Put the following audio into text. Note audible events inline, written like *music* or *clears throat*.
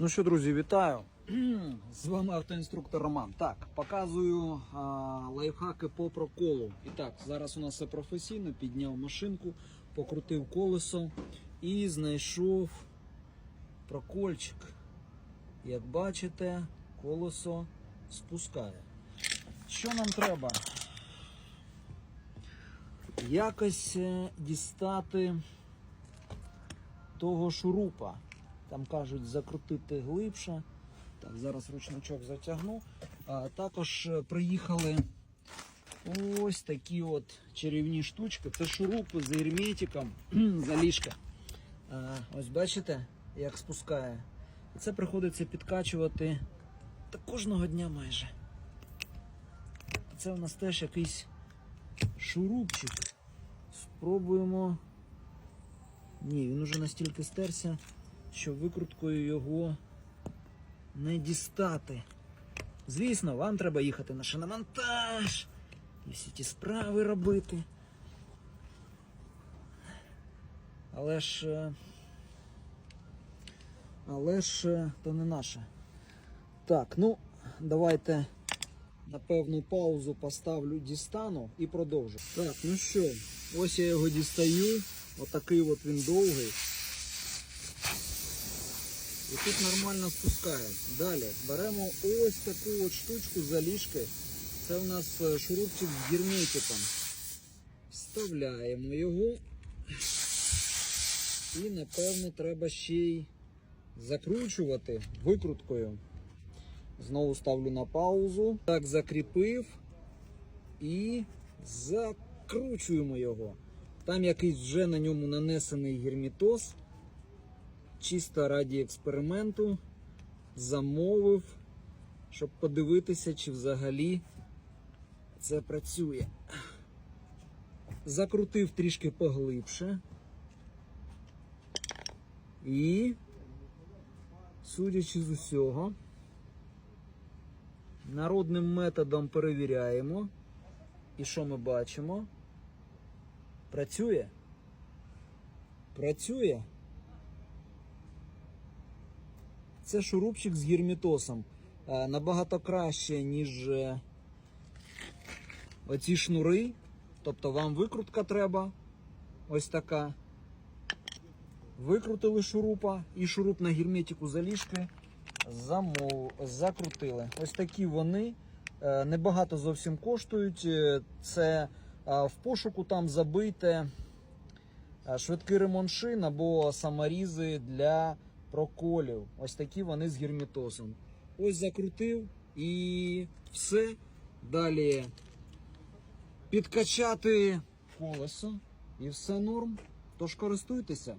Ну що, друзі, вітаю! З вами автоінструктор Роман. Так, показую а, лайфхаки по проколу. І так, зараз у нас все професійно. Підняв машинку, покрутив колесо і знайшов прокольчик. Як бачите, колесо спускає. Що нам треба? Якось е, дістати того шурупа. Там кажуть закрутити глибше. Так, зараз ручничок затягну. А, також е, приїхали ось такі от чарівні штучки. Це шурупи з герметиком *clears throat* заліжка. Ось бачите, як спускає. Це приходиться підкачувати та кожного дня майже. Це у нас теж якийсь шурупчик. Спробуємо. Ні, він уже настільки стерся, що викруткою його не дістати. Звісно, вам треба їхати на шиномонтаж і всі ті справи робити. Але ж. е, Але ж е, то не наше. Так, ну, давайте на певну паузу поставлю, дістану і продовжу. Так, ну що, ось я його дістаю. Отакий от він довгий. І тут нормально спускає. Далі беремо ось таку от штучку заліжки. Це у нас е, шурупчик з герметиком. Вставляємо його. І напевно треба ще й закручувати викруткою. Знову ставлю на паузу. Так, закріпив і закручуємо його. Там якийсь вже на ньому нанесений герметоз. Чисто раді експерименту замовив, щоб подивитися, чи взагалі це працює. Закрутив трішки поглибше. І, судячи з усього, народним методом перевіряємо. І що ми бачимо? Працює? Працює. Це шурупчик з герметосом. Е, Набагато краще, ніж е, оці шнури. Тобто вам викрутка треба. Ось така. Викрутили шурупа і шуруп на герметику заліжки замов... закрутили. Ось такі вони. Е, Небагато зовсім коштують. Це в пошуку там забийте швидкий ремонт шин або саморізи для проколів. Ось такі вони з герметосом. Ось закрутив і все. Далі підкачати колесо і все норм. Тож користуйтеся.